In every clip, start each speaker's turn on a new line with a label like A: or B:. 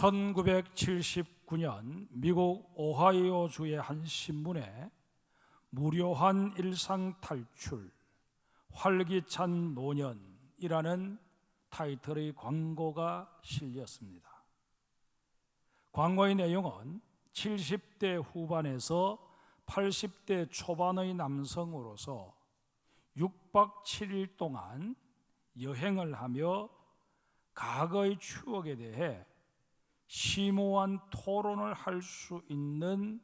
A: 1979년 미국 오하이오 주의 한 신문에 무료한 일상 탈출 활기찬 노년이라는 타이틀의 광고가 실렸습니다. 광고의 내용은 70대 후반에서 80대 초반의 남성으로서 6박 7일 동안 여행을 하며 과거의 추억에 대해 심오한 토론을 할 수 있는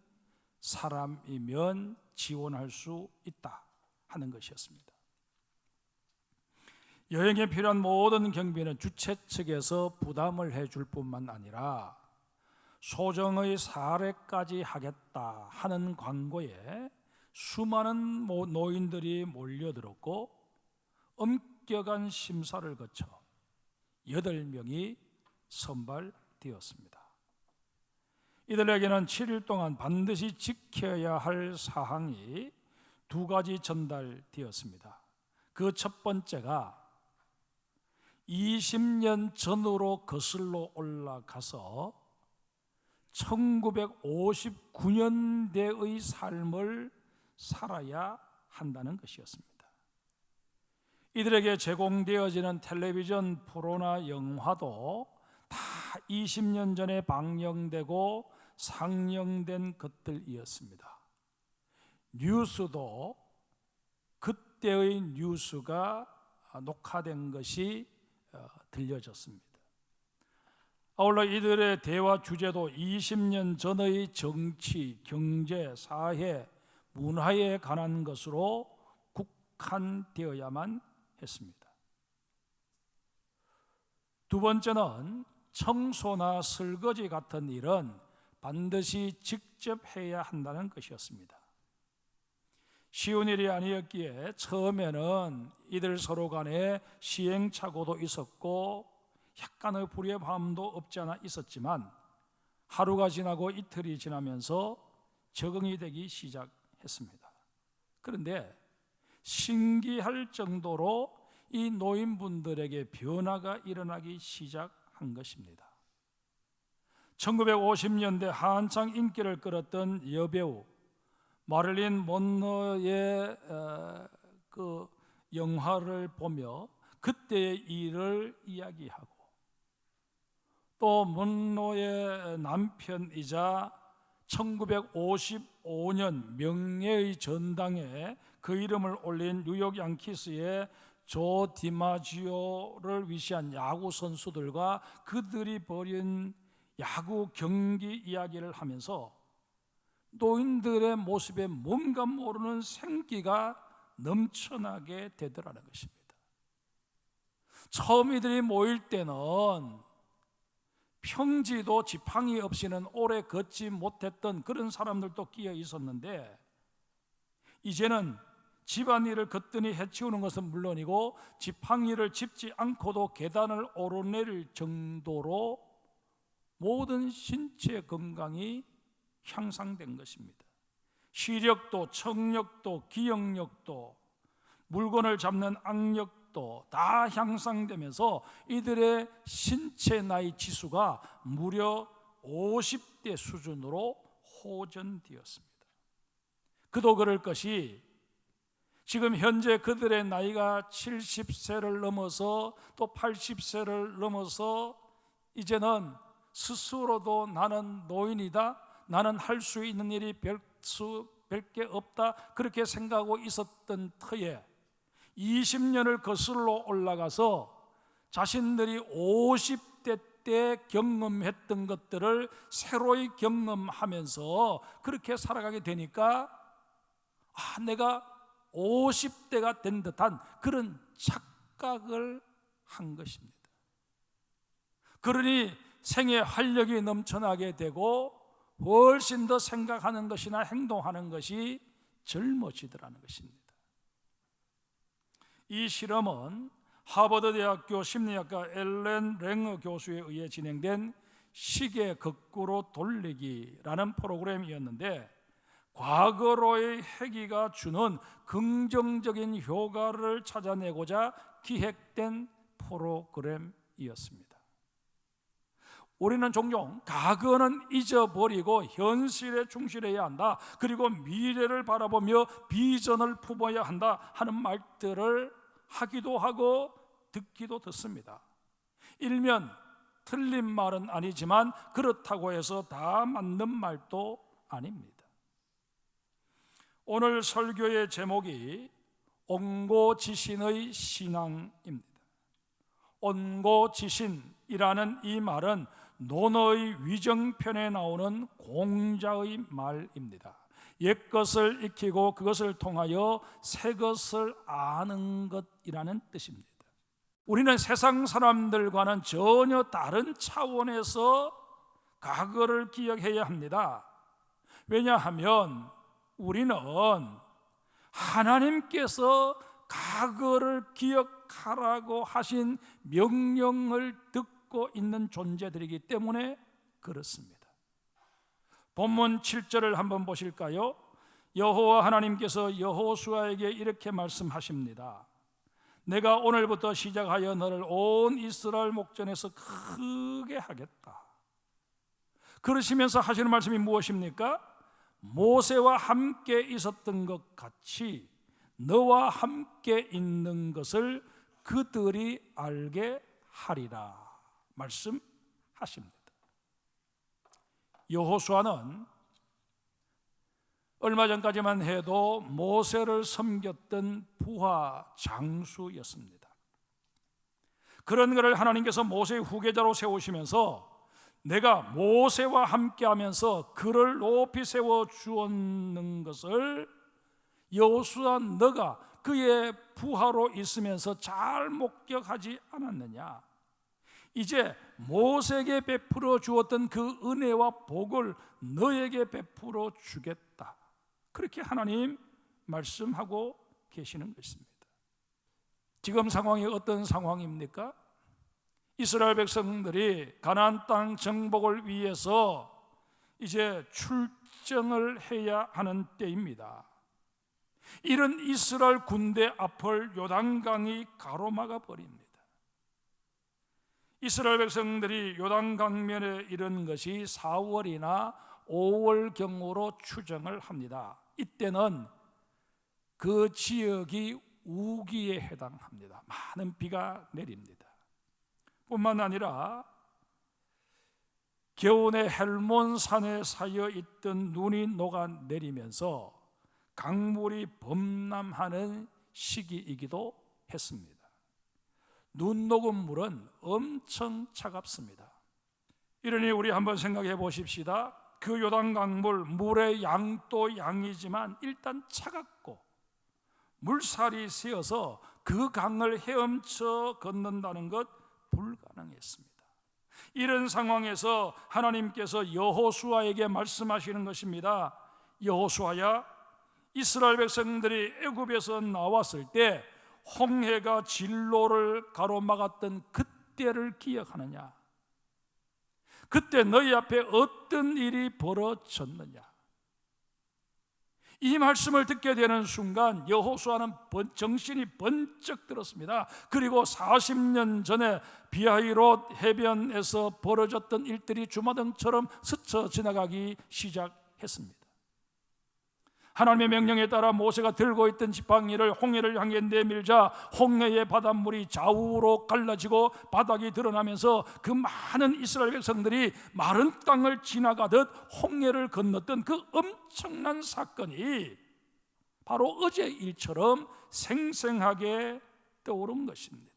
A: 사람이면 지원할 수 있다 하는 것이었습니다. 여행에 필요한 모든 경비는 주최 측에서 부담을 해줄 뿐만 아니라 소정의 사례까지 하겠다 하는 광고에 수많은 모- 노인들이 몰려들었고 엄격한 심사를 거쳐 여덟 명이 선발 되었습니다. 이들에게는 7일 동안 반드시 지켜야 할 사항이 두 가지 전달되었습니다. 그 첫 번째가 20년 전으로 거슬러 올라가서 1959년대의 삶을 살아야 한다는 것이었습니다. 이들에게 제공되어지는 텔레비전 프로나 영화도 다 20년 전에 방영되고 상영된 것들이었습니다. 뉴스도 그때의 뉴스가 녹화된 것이 어, 들려졌습니다. 아울러 이들의 대화 주제도 20년 전의 정치, 경제, 사회, 문화에 관한 것으로 국한되어야만 했습니다. 두 번째는 청소나 설거지 같은 일은 반드시 직접 해야 한다는 것이었습니다. 쉬운 일이 아니었기에 처음에는 이들 서로 간에 시행착오도 있었고 약간의 밤도 없지 않아 있었지만 하루가 지나고 이틀이 지나면서 적응이 되기 시작했습니다. 그런데 신기할 정도로 이 노인분들에게 변화가 일어나기 시작 한 것입니다. 1950년대 한창 인기를 끌었던 여배우 마릴린 먼로의 어, 그 영화를 보며 그때의 일을 이야기하고 또 먼로의 남편이자 1955년 명예의 전당에 그 이름을 올린 뉴욕 양키스의 조 디마지오를 위시한 야구 선수들과 그들이 벌인 야구 경기 이야기를 하면서 노인들의 모습에 뭔가 모르는 생기가 넘쳐나게 되더라는 것입니다. 처음 이들이 모일 때는 평지도 지팡이 없이는 오래 걷지 못했던 그런 사람들도 끼어 있었는데 이제는 집안일을 거뜬히 해치우는 것은 물론이고 지팡이를 짚지 않고도 계단을 오르내릴 정도로 모든 신체 건강이 향상된 것입니다. 시력도 청력도 기억력도 물건을 잡는 악력도 다 향상되면서 이들의 신체 나이 지수가 무려 50대 수준으로 호전되었습니다. 그도 그럴 것이 지금 현재 그들의 나이가 70세를 넘어서 또 80세를 넘어서 이제는 스스로도 나는 노인이다. 나는 할 수 있는 일이 별 수 별게 없다. 그렇게 생각하고 있었던 터에 20년을 거슬러 올라가서 자신들이 50대 때 경험했던 것들을 새로이 경험하면서 그렇게 살아가게 되니까 아, 내가 50대가 된 듯한 그런 착각을 한 것입니다. 그러니 생의 활력이 넘쳐나게 되고 훨씬 더 생각하는 것이나 행동하는 것이 젊어지더라는 것입니다. 이 실험은 하버드 대학교 심리학과 엘렌 랭어 교수에 의해 진행된 시계 거꾸로 돌리기라는 프로그램이었는데 과거로의 회기가 주는 긍정적인 효과를 찾아내고자 기획된 프로그램이었습니다. 우리는 종종 과거는 잊어버리고 현실에 충실해야 한다. 그리고 미래를 바라보며 비전을 품어야 한다 하는 말들을 하기도 하고 듣기도 듣습니다. 일면 틀린 말은 아니지만 그렇다고 해서 다 맞는 말도 아닙니다. 오늘 설교의 제목이 온고지신의 신앙입니다. 온고지신이라는 이 말은 논어의 위정편에 나오는 공자의 말입니다. 옛 것을 익히고 그것을 통하여 새 것을 아는 것이라는 뜻입니다. 우리는 세상 사람들과는 전혀 다른 차원에서 과거를 기억해야 합니다. 왜냐하면 우리는 하나님께서 과거를 기억하라고 하신 명령을 듣고 있는 존재들이기 때문에 그렇습니다. 본문 7절을 한번 보실까요? 여호와 하나님께서 여호수아에게 이렇게 말씀하십니다. 내가 오늘부터 시작하여 너를 온 이스라엘 목전에서 크게 하겠다. 그러시면서 하시는 말씀이 무엇입니까? 모세와 함께 있었던 것 같이 너와 함께 있는 것을 그들이 알게 하리라 말씀하십니다. 여호수아는 얼마 전까지만 해도 모세를 섬겼던 부하 장수였습니다. 그런 그를 하나님께서 모세의 후계자로 세우시면서 내가 모세와 함께 하면서 그를 높이 세워 주었는 것을 여호수아 너가 그의 부하로 있으면서 잘 목격하지 않았느냐? 이제 모세에게 베풀어 주었던 그 은혜와 복을 너에게 베풀어 주겠다. 그렇게 하나님 말씀하고 계시는 것입니다. 지금 상황이 어떤 상황입니까? 이스라엘 백성들이 가나안 땅 정복을 위해서 이제 출정을 해야 하는 때입니다. 이런 이스라엘 군대 앞을 요단강이 가로막아 버립니다. 이스라엘 백성들이 요단 강면에 이른 것이 4월이나 5월 경으로 추정을 합니다. 이때는 그 지역이 우기에 해당합니다. 많은 비가 내립니다. 뿐만 아니라 겨우내 헬몬 산에 쌓여 있던 눈이 녹아 내리면서 강물이 범람하는 시기이기도 했습니다. 눈 녹은 물은 엄청 차갑습니다. 이러니 우리 한번 생각해 보십시다. 그 요단 강물 물의 양도 양이지만 일단 차갑고 물살이 새어서 그 강을 헤엄쳐 건넌다는 것 불가능했습니다. 이런 상황에서 하나님께서 여호수아에게 말씀하시는 것입니다. 여호수아야 이스라엘 백성들이 애굽에서 나왔을 때 홍해가 진로를 가로막았던 그때를 기억하느냐? 그때 너희 앞에 어떤 일이 벌어졌느냐? 이 말씀을 듣게 되는 순간 여호수아는 정신이 번쩍 들었습니다. 그리고 40년 전에 비하이롯 해변에서 벌어졌던 일들이 주마등처럼 스쳐 지나가기 시작했습니다. 하나님의 명령에 따라 모세가 들고 있던 지팡이를 홍해를 향해 내밀자 홍해의 바닷물이 좌우로 갈라지고 바닥이 드러나면서 그 많은 이스라엘 백성들이 마른 땅을 지나가듯 홍해를 건넜던 그 엄청난 사건이 바로 어제 일처럼 생생하게 떠오른 것입니다.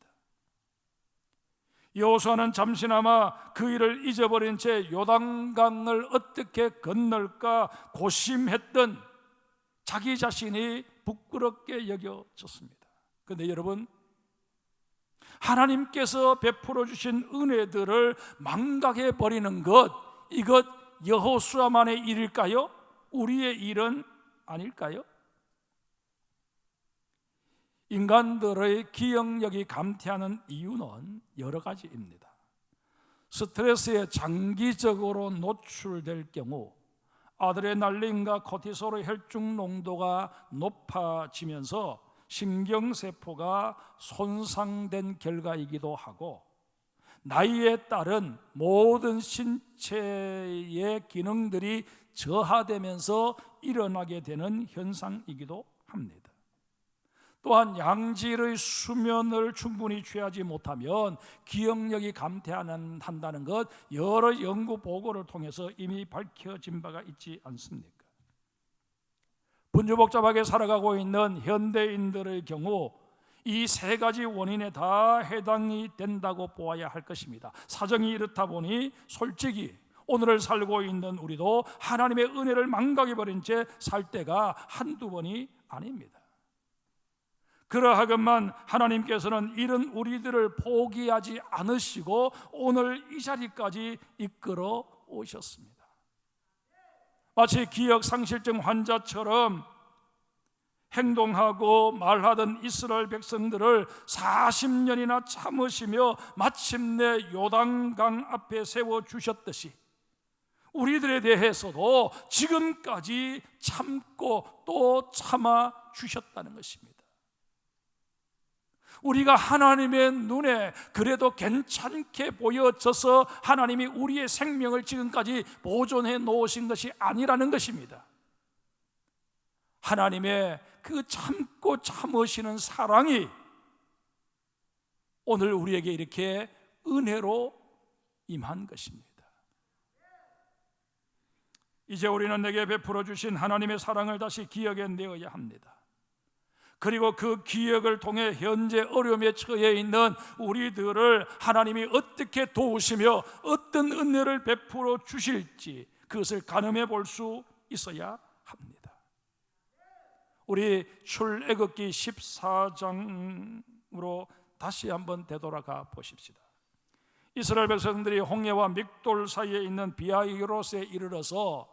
A: 여호수아는 잠시나마 그 일을 잊어버린 채 요단강을 어떻게 건널까 고심했던 자기 자신이 부끄럽게 여겨졌습니다. 그런데 여러분 하나님께서 베풀어 주신 은혜들을 망각해 버리는 것 이것 여호수아만의 일일까요? 우리의 일은 아닐까요? 인간들의 기억력이 감퇴하는 이유는 여러 가지입니다. 스트레스에 장기적으로 노출될 경우 아드레날린과 코티솔의 혈중 농도가 높아지면서 신경세포가 손상된 결과이기도 하고 나이에 따른 모든 신체의 기능들이 저하되면서 일어나게 되는 현상이기도 합니다. 또한 양질의 수면을 충분히 취하지 못하면 기억력이 감퇴하는 한다는 것 여러 연구 보고를 통해서 이미 밝혀진 바가 있지 않습니까? 분주 복잡하게 살아가고 있는 현대인들의 경우 이 세 가지 원인에 다 해당이 된다고 보아야 할 것입니다. 사정이 이렇다 보니 솔직히 오늘을 살고 있는 우리도 하나님의 은혜를 망각해 버린 채 살 때가 한두 번이 아닙니다. 그러하건만 하나님께서는 이런 우리들을 포기하지 않으시고 오늘 이 자리까지 이끌어 오셨습니다. 마치 기억 상실증 환자처럼 행동하고 말하던 이스라엘 백성들을 40년이나 참으시며 마침내 요단강 앞에 세워 주셨듯이 우리들에 대해서도 지금까지 참고 또 참아 주셨다는 것입니다. 우리가 하나님의 눈에 그래도 괜찮게 보여져서 하나님이 우리의 생명을 지금까지 보존해 놓으신 것이 아니라는 것입니다. 하나님의 그 참고 참으시는 사랑이 오늘 우리에게 이렇게 은혜로 임한 것입니다. 이제 우리는 내게 베풀어 주신 하나님의 사랑을 다시 기억해 내어야 합니다. 그리고 그 기억을 통해 현재 어려움에 처해 있는 우리들을 하나님이 어떻게 도우시며 어떤 은혜를 베풀어 주실지 그것을 가늠해 볼 수 있어야 합니다. 우리 출애굽기 14장으로 다시 한번 되돌아가 보십시다. 이스라엘 백성들이 홍해와 믹돌 사이에 있는 비아이로스에 이르러서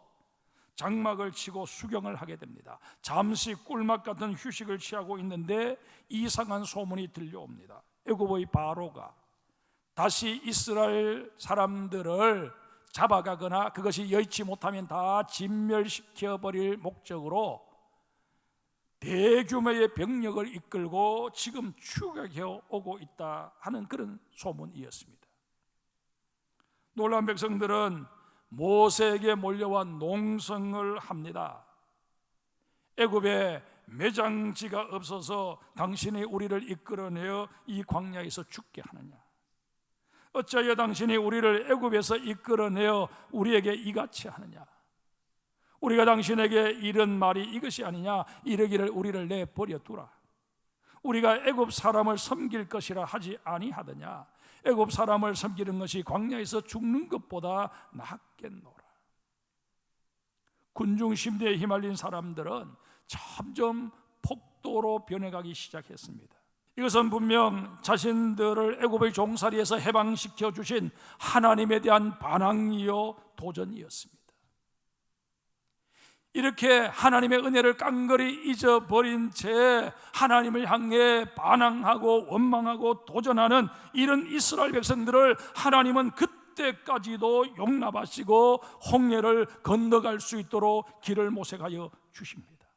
A: 장막을 치고 수경을 하게 됩니다. 잠시 꿀맛 같은 휴식을 취하고 있는데 이상한 소문이 들려옵니다. 애굽의 바로가 다시 이스라엘 사람들을 잡아가거나 그것이 여의치 못하면 다 진멸시켜 버릴 목적으로 대규모의 병력을 이끌고 지금 추격해 오고 있다 하는 그런 소문이었습니다. 놀란 백성들은 모세에게 몰려와 농성을 합니다. 애굽에 매장지가 없어서 당신이 우리를 이끌어내어 이 광야에서 죽게 하느냐? 어찌하여 당신이 우리를 애굽에서 이끌어내어 우리에게 이같이 하느냐? 우리가 당신에게 이런 말이 이것이 아니냐? 이르기를 우리를 내버려 두라. 우리가 애굽 사람을 섬길 것이라 하지 아니하더냐? 애굽 사람을 섬기는 것이 광야에서 죽는 것보다 낫겠노라. 군중 심대에 휘말린 사람들은 점점 폭도로 변해가기 시작했습니다. 이것은 분명 자신들을 애굽의 종살이에서 해방시켜 주신 하나님에 대한 반항이요 도전이었습니다. 이렇게 하나님의 은혜를 깡그리 잊어버린 채 하나님을 향해 반항하고 원망하고 도전하는 이런 이스라엘 백성들을 하나님은 그때까지도 용납하시고 홍해를 건너갈 수 있도록 길을 모색하여 주십니다.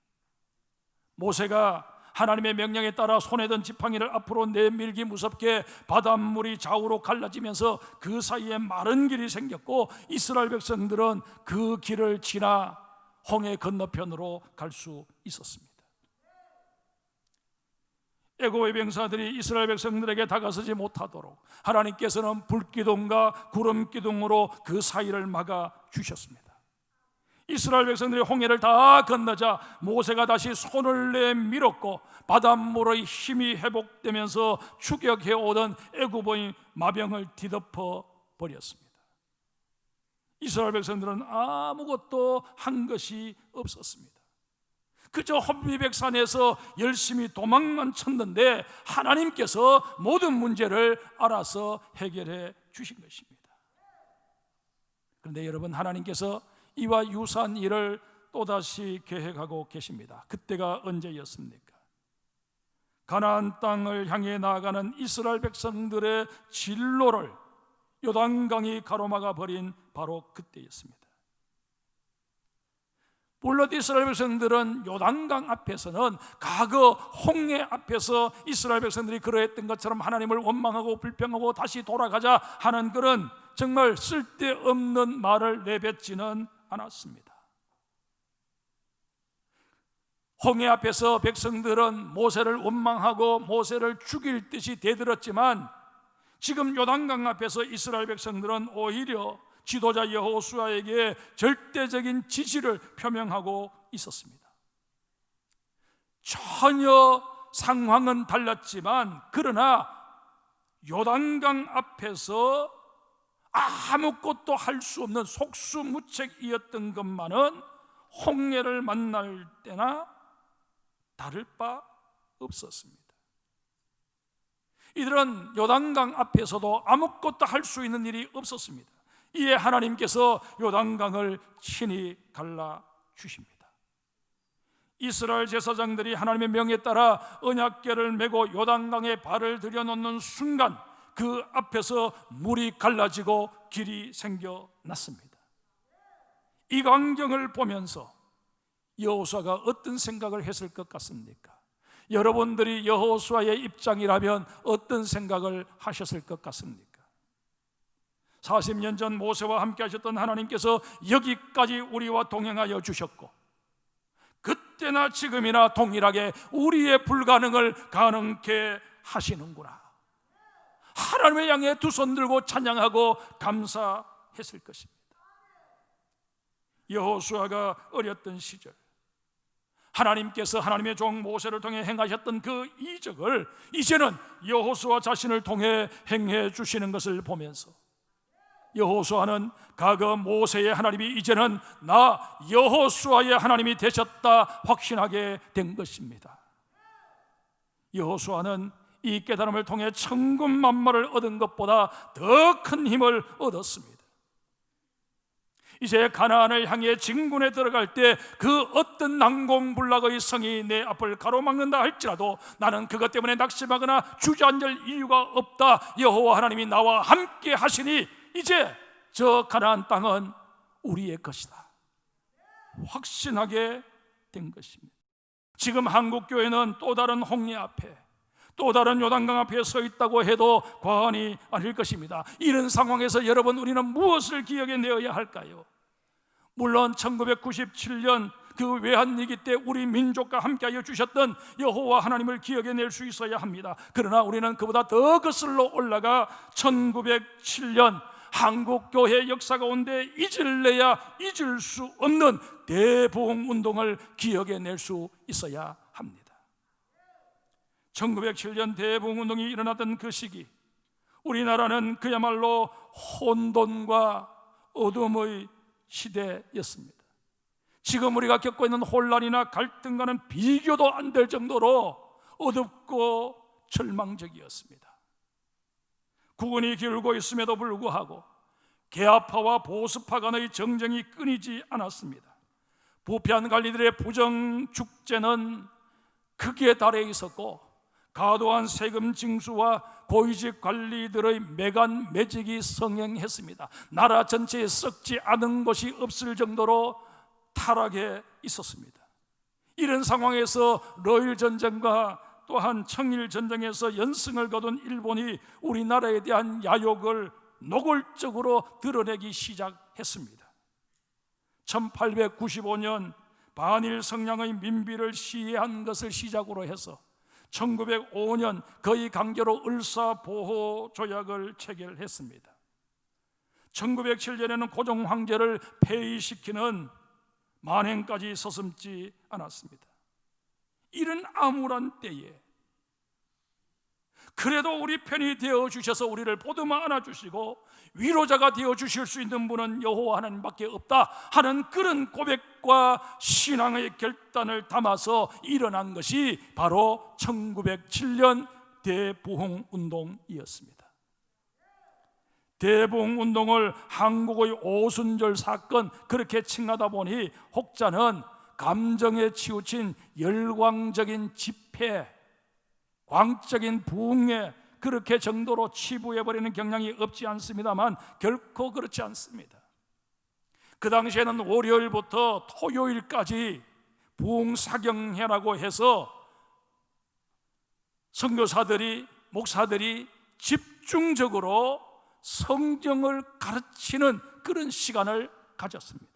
A: 모세가 하나님의 명령에 따라 손에 든 지팡이를 앞으로 내밀기 무섭게 바닷물이 좌우로 갈라지면서 그 사이에 마른 길이 생겼고 이스라엘 백성들은 그 길을 지나 홍해 건너편으로 갈 수 있었습니다. 애고의 병사들이 이스라엘 백성들에게 다가서지 못하도록 하나님께서는 불기둥과 구름기둥으로 그 사이를 막아 주셨습니다. 이스라엘 백성들이 홍해를 다 건너자 모세가 다시 손을 내밀었고 바닷물의 힘이 회복되면서 추격해 오던 애굽의 마병을 뒤덮어 버렸습니다. 이스라엘 백성들은 아무것도 한 것이 없었습니다. 그저 혼비백산에서 열심히 도망만 쳤는데 하나님께서 모든 문제를 알아서 해결해 주신 것입니다. 그런데 여러분 하나님께서 이와 유사한 일을 또다시 계획하고 계십니다. 그때가 언제였습니까? 가나안 땅을 향해 나아가는 이스라엘 백성들의 진로를 요단강이 가로막아 버린 바로 그때였습니다. 물론 이스라엘 백성들은 요단강 앞에서는 과거 홍해 앞에서 이스라엘 백성들이 그러했던 것처럼 하나님을 원망하고 불평하고 다시 돌아가자 하는 그런 정말 쓸데없는 말을 내뱉지는 않았습니다. 홍해 앞에서 백성들은 모세를 원망하고 모세를 죽일 듯이 대들었지만 지금 요단강 앞에서 이스라엘 백성들은 오히려 지도자 여호수아에게 절대적인 지지를 표명하고 있었습니다. 전혀 상황은 달랐지만 그러나 요단강 앞에서 아무것도 할 수 없는 속수무책이었던 것만은 홍해를 만날 때나 다를 바 없었습니다. 이들은 요단강 앞에서도 아무것도 할 수 있는 일이 없었습니다. 이에 하나님께서 요단강을 친히 갈라 주십니다. 이스라엘 제사장들이 하나님의 명에 따라 언약궤를 메고 요단강에 발을 들여놓는 순간 그 앞에서 물이 갈라지고 길이 생겨났습니다. 이 광경을 보면서 여호수아가 어떤 생각을 했을 것 같습니까? 여러분들이 여호수아의 입장이라면 어떤 생각을 하셨을 것 같습니까? 40년 전 모세와 함께 하셨던 하나님께서 여기까지 우리와 동행하여 주셨고 그때나 지금이나 동일하게 우리의 불가능을 가능케 하시는구나. 하나님을 향해 두 손 들고 찬양하고 감사했을 것입니다. 여호수아가 어렸던 시절 하나님께서 하나님의 종 모세를 통해 행하셨던 그 이적을 이제는 여호수아 자신을 통해 행해 주시는 것을 보면서 여호수아는 과거 모세의 하나님이 이제는 나 여호수아의 하나님이 되셨다 확신하게 된 것입니다. 여호수아는 이 깨달음을 통해 천군 만마를 얻은 것보다 더 큰 힘을 얻었습니다. 이제 가나안을 향해 진군에 들어갈 때 그 어떤 난공불락의 성이 내 앞을 가로막는다 할지라도 나는 그것 때문에 낙심하거나 주저앉을 이유가 없다. 여호와 하나님이 나와 함께 하시니 이제 저 가나안 땅은 우리의 것이다. 확신하게 된 것입니다. 지금 한국 교회는 또 다른 홍해 앞에 또 다른 요단강 앞에 서 있다고 해도 과언이 아닐 것입니다. 이런 상황에서 여러분 우리는 무엇을 기억해 내어야 할까요? 물론 1997년 그 외환위기 때 우리 민족과 함께하여 주셨던 여호와 하나님을 기억해 낼 수 있어야 합니다. 그러나 우리는 그보다 더 거슬러 올라가 1907년 한국 교회 역사 가운데 잊을래야 잊을 수 없는 대부흥 운동을 기억해 낼 수 있어야. 1907년 대부흥 운동이 일어났던 그 시기 우리나라는 그야말로 혼돈과 어둠의 시대였습니다. 지금 우리가 겪고 있는 혼란이나 갈등과는 비교도 안 될 정도로 어둡고 절망적이었습니다. 국군이 기울고 있음에도 불구하고 개화파와 보수파 간의 정쟁이 끊이지 않았습니다. 부패한 관리들의 부정 축제는 크기에 달해 있었고 과도한 세금 징수와 고위직 관리들의 매간 매직이 성행했습니다. 나라 전체에 썩지 않은 것이 없을 정도로 타락해 있었습니다. 이런 상황에서 러일 전쟁과 또한 청일 전쟁에서 연승을 거둔 일본이 우리나라에 대한 야욕을 노골적으로 드러내기 시작했습니다. 1895년 반일 성량의 민비를 시해한 것을 시작으로 해서 1905년 거의 강제로 을사보호 조약을 체결했습니다. 1907년에는 고종 황제를 폐위시키는 만행까지 서슴지 않았습니다. 이런 암울한 때에 그래도 우리 편이 되어 주셔서 우리를 보듬어 안아 주시고 위로자가 되어 주실 수 있는 분은 여호와 하나님밖에 없다 하는 그런 고백과 신앙의 결단을 담아서 일어난 것이 바로 1907년 대부흥 운동이었습니다. 대부흥 운동을 한국의 오순절 사건 그렇게 칭하다 보니 혹자는 감정에 치우친 열광적인 집회 광적인 부흥에 그렇게 정도로 치부해 버리는 경향이 없지 않습니다만 결코 그렇지 않습니다. 그 당시에는 월요일부터 토요일까지 부흥 사경회라고 해서 선교사들이 목사들이 집중적으로 성경을 가르치는 그런 시간을 가졌습니다.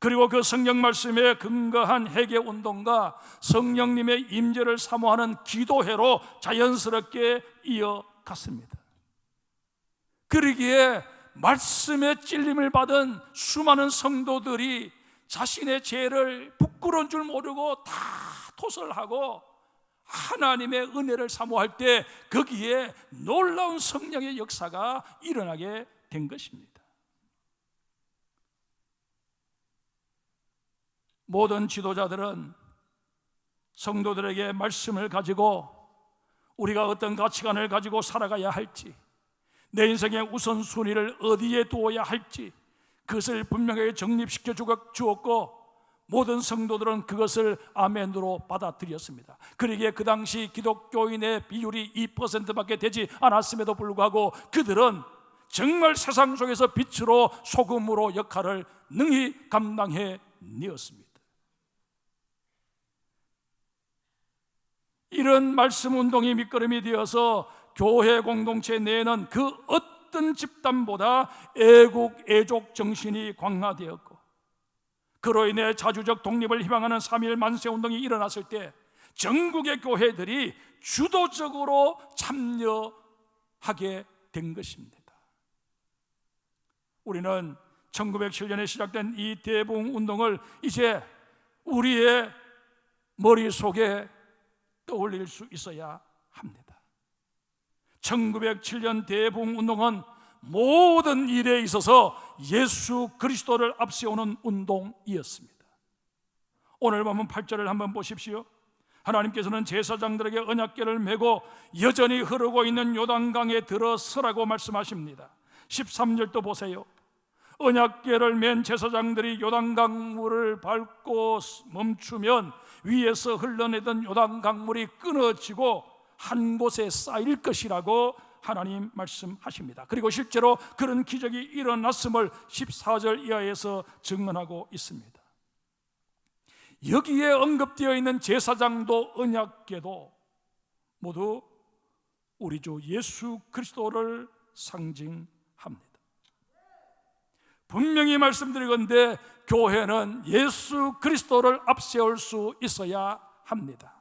A: 그리고 그 성경 말씀에 근거한 회개 운동과 성령님의 임재를 사모하는 기도회로 자연스럽게 이어갔습니다. 그러기에 말씀의 찔림을 받은 수많은 성도들이 자신의 죄를 부끄러운 줄 모르고 다 토설하고 하나님의 은혜를 사모할 때 거기에 놀라운 성령의 역사가 일어나게 된 것입니다. 모든 지도자들은 성도들에게 말씀을 가지고 우리가 어떤 가치관을 가지고 살아가야 할지 내 인생의 우선순위를 어디에 두어야 할지 그것을 분명하게 정립시켜 주었고 모든 성도들은 그것을 아멘으로 받아들였습니다. 그러기에 그 당시 기독교인의 비율이 2%밖에 되지 않았음에도 불구하고 그들은 정말 세상 속에서 빛으로 소금으로 역할을 능히 감당해 내었습니다. 이런 말씀 운동이 밑거름이 되어서 교회 공동체 내에는 그 어떤 집단보다 애국 애족 정신이 광화되었고 그로 인해 자주적 독립을 희망하는 3.1 만세 운동이 일어났을 때 전국의 교회들이 주도적으로 참여하게 된 것입니다. 우리는 1907년에 시작된 이 대붕 운동을 이제 우리의 머릿속에 떠올릴 수 있어야 합니다. 1907년 대붕 운동은 모든 일에 있어서 예수 그리스도를 앞세우는 운동이었습니다. 오늘 보면 8절을 한번 보십시오. 하나님께서는 제사장들에게 언약궤를 메고 여전히 흐르고 있는 요단강에 들어 서라고 말씀하십니다. 13절도 보세요. 언약궤를 맨 제사장들이 요단강 물을 밟고 멈추면 위에서 흘러내던 요단강 물이 끊어지고 한 곳에 쌓일 것이라고 하나님 말씀하십니다. 그리고 실제로 그런 기적이 일어났음을 14절 이하에서 증언하고 있습니다. 여기에 언급되어 있는 제사장도 언약궤도 모두 우리 주 예수 그리스도를 상징합니다. 분명히 말씀드리건데 교회는 예수 그리스도를 앞세울 수 있어야 합니다.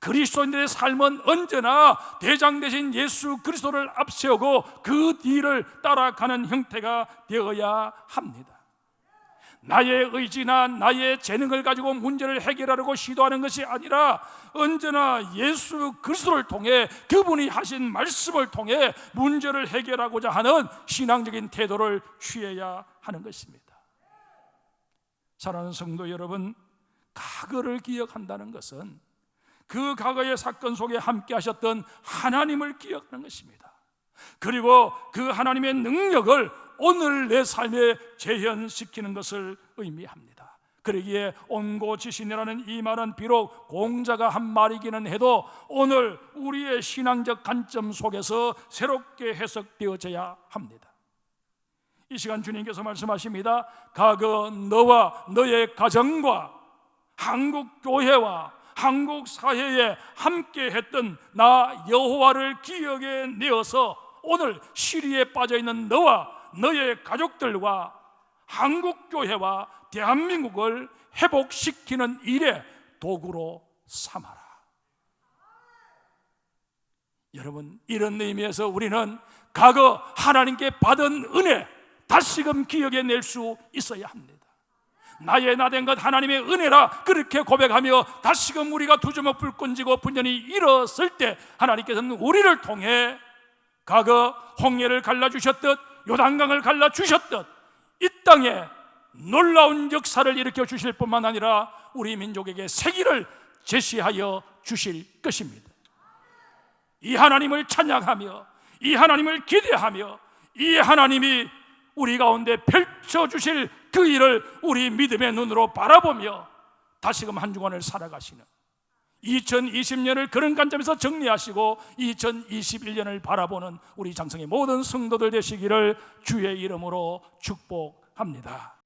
A: 그리스도인들의 삶은 언제나 대장 대신 예수 그리스도를 앞세우고 그 뒤를 따라가는 형태가 되어야 합니다. 나의 의지나 나의 재능을 가지고 문제를 해결하려고 시도하는 것이 아니라 언제나 예수 그리스도를 통해 그분이 하신 말씀을 통해 문제를 해결하고자 하는 신앙적인 태도를 취해야 하는 것입니다. 사랑하는 성도 여러분, 과거를 기억한다는 것은 그 과거의 사건 속에 함께 하셨던 하나님을 기억하는 것입니다. 그리고 그 하나님의 능력을 오늘 내 삶에 재현시키는 것을 의미합니다. 그러기에 온고지신이라는 이 말은 비록 공자가 한 말이기는 해도 오늘 우리의 신앙적 관점 속에서 새롭게 해석되어져야 합니다. 이 시간 주님께서 말씀하십니다. 과거 너와 너의 가정과 한국 교회와 한국 사회에 함께 했던 나 여호와를 기억에 내어서 오늘 시리에 빠져 있는 너와 너의 가족들과 한국 교회와 대한민국을 회복시키는 일에 도구로 삼아라. 여러분 이런 의미에서 우리는 과거 하나님께 받은 은혜 다시금 기억해 낼 수 있어야 합니다. 나의 나 된 것 하나님의 은혜라 그렇게 고백하며 다시금 우리가 두 주먹 불 끈지고 분연히 일었을 때 하나님께서는 우리를 통해 과거 홍해를 갈라 주셨듯 요단강을 갈라 주셨듯 이 땅에 놀라운 역사를 일으켜 주실 뿐만 아니라 우리 민족에게 세기를 제시하여 주실 것입니다. 이 하나님을 찬양하며 이 하나님을 기대하며 이 하나님이 우리 가운데 펼쳐 주실 그 일을 우리 믿음의 눈으로 바라보며 다시금 한 주간을 살아가시는 2020년을 그런 관점에서 정리하시고 2021년을 바라보는 우리 장성의 모든 성도들 되시기를 주의 이름으로 축복합니다.